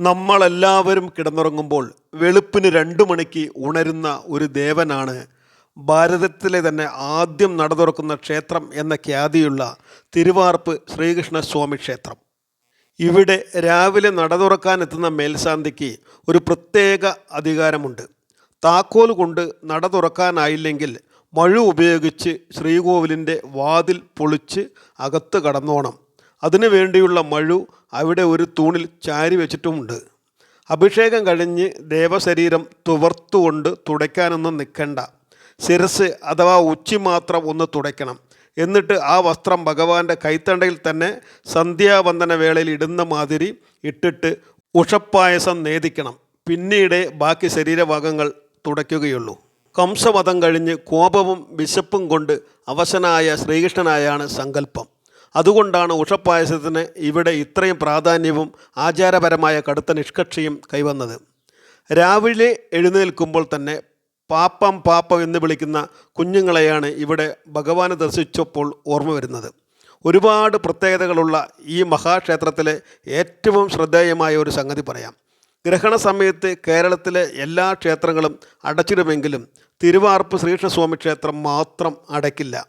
നമ്മളെല്ലാവരും കിടന്നുറങ്ങുമ്പോൾ വെളുപ്പിന് രണ്ടു മണിക്ക് ഉണരുന്ന ഒരു ദേവനാണ് ഭാരതത്തിലെ തന്നെ ആദ്യം നട തുറക്കുന്ന ക്ഷേത്രം എന്ന ഖ്യാതിയുള്ള തിരുവാർപ്പ് ശ്രീകൃഷ്ണസ്വാമി ക്ഷേത്രം. ഇവിടെ രാവിലെ നട തുറക്കാനെത്തുന്ന മേൽശാന്തിക്ക് ഒരു പ്രത്യേക അധികാരമുണ്ട്. താക്കോൽ കൊണ്ട് നട തുറക്കാനായില്ലെങ്കിൽ മഴ ഉപയോഗിച്ച് ശ്രീകോവിലിന്റെ വാതിൽ പൊളിച്ച് അകത്ത് കടന്നോണം. അതിനു വേണ്ടിയുള്ള മഴു അവിടെ ഒരു തൂണിൽ ചാരി വെച്ചിട്ടുമുണ്ട്. അഭിഷേകം കഴിഞ്ഞ് ദേവശരീരം തുവർത്തുകൊണ്ട് തുടയ്ക്കാനൊന്നും നിൽക്കണ്ട. ശിരസ് അഥവാ ഉച്ചി മാത്രം ഒന്ന് തുടയ്ക്കണം. എന്നിട്ട് ആ വസ്ത്രം ഭഗവാന്റെ കൈത്തണ്ടയിൽ തന്നെ സന്ധ്യാവന്ദന വേളയിൽ ഇടുന്ന മാതിരി ഇട്ടിട്ട് ഉഷപ്പായസം നേദിക്കണം. പിന്നീട് ബാക്കി ശരീരഭാഗങ്ങൾ തുടയ്ക്കുകയുള്ളൂ. കംസവധം കഴിഞ്ഞ് കോപവും വിശപ്പും കൊണ്ട് അവശനായ ശ്രീകൃഷ്ണനായാണ് സങ്കല്പം. അതുകൊണ്ടാണ് ഉഷപ്പായസത്തിന് ഇവിടെ ഇത്രയും പ്രാധാന്യവും ആചാരപരമായ കടുത്ത നിഷ്കക്ഷിയും കൈവന്നത്. രാവിലെ എഴുന്നേൽക്കുമ്പോൾ തന്നെ പാപ്പം പാപ്പം എന്ന് വിളിക്കുന്ന കുഞ്ഞുങ്ങളെയാണ് ഇവിടെ ഭഗവാനെ ദർശിച്ചപ്പോൾ ഓർമ്മ വരുന്നത്. ഒരുപാട് പ്രത്യേകതകളുള്ള ഈ മഹാക്ഷേത്രത്തിലെ ഏറ്റവും ശ്രദ്ധേയമായ ഒരു സംഗതി പറയാം. ഗ്രഹണ സമയത്ത് കേരളത്തിലെ എല്ലാ ക്ഷേത്രങ്ങളും അടച്ചിടുമെങ്കിലും തിരുവാർപ്പ് ശ്രീകൃഷ്ണസ്വാമി ക്ഷേത്രം മാത്രം അടയ്ക്കില്ല.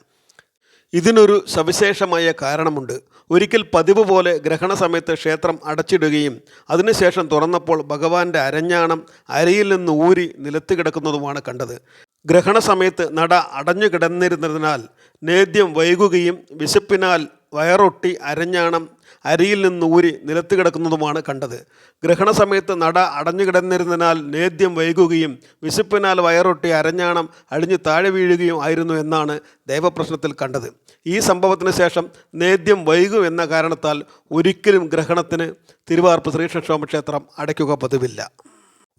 ഇതിനൊരു സവിശേഷമായ കാരണമുണ്ട്. ഒരിക്കൽ പതിവ് പോലെ ഗ്രഹണ സമയത്ത് ക്ഷേത്രം അടച്ചിടുകയും അതിനുശേഷം തുറന്നപ്പോൾ ഭഗവാന്റെ അരഞ്ഞാണം അരയിൽ നിന്ന് ഊരി നിലത്ത് കിടക്കുന്നതുമാണ് കണ്ടത്. ഗ്രഹണ സമയത്ത് നട അടഞ്ഞു കിടന്നിരുന്നതിനാൽ നേദ്യം വൈകുകയും വിശപ്പിനാൽ വയറൊട്ടി അരഞ്ഞാണം അരിയിൽ നിന്ന് ഊരി നിലത്ത് കിടക്കുന്നതുമാണ് കണ്ടത്. ഗ്രഹണ സമയത്ത് നട അടഞ്ഞു കിടന്നിരുന്നതിനാൽ നേദ്യം വൈകുകയും വിശപ്പിനാൽ വയറൊട്ടി അരഞ്ഞാണം അഴിഞ്ഞ് താഴെ വീഴുകയും ആയിരുന്നു എന്നാണ് ദൈവപ്രശ്നത്തിൽ കണ്ടത്. ഈ സംഭവത്തിന് ശേഷം നേദ്യം വൈകും എന്ന കാരണത്താൽ ഒരിക്കലും ഗ്രഹണത്തിന് തിരുവാർപ്പ് ശ്രീകൃഷ്ണക്ഷോമക്ഷേത്രം അടയ്ക്കുക പതിവില്ല.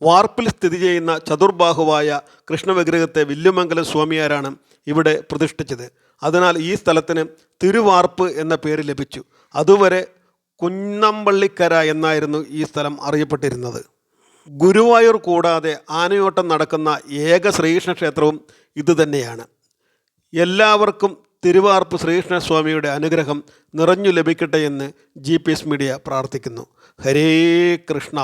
വാർപ്പിൽ സ്ഥിതി ചെയ്യുന്ന ചതുർബാഹുവായ കൃഷ്ണവിഗ്രഹത്തെ വില്ലുമംഗലം സ്വാമിയാരാണ് ഇവിടെ പ്രതിഷ്ഠിച്ചത്. അതിനാൽ ഈ സ്ഥലത്തിന് തിരുവാർപ്പ് എന്ന പേര് ലഭിച്ചു. അതുവരെ കുന്നമ്പള്ളിക്കര എന്നായിരുന്നു ഈ സ്ഥലം അറിയപ്പെട്ടിരുന്നത്. ഗുരുവായൂർ കൂടാതെ ആനയോട്ടം നടക്കുന്ന ഏക ശ്രീകൃഷ്ണ ക്ഷേത്രവും ഇതുതന്നെയാണ് എല്ലാവർക്കും തിരുവാർപ്പ് ശ്രീകൃഷ്ണസ്വാമിയുടെ അനുഗ്രഹം നിറഞ്ഞു ലഭിക്കട്ടെ എന്ന് ജി മീഡിയ പ്രാർത്ഥിക്കുന്നു. ഹരേ കൃഷ്ണ.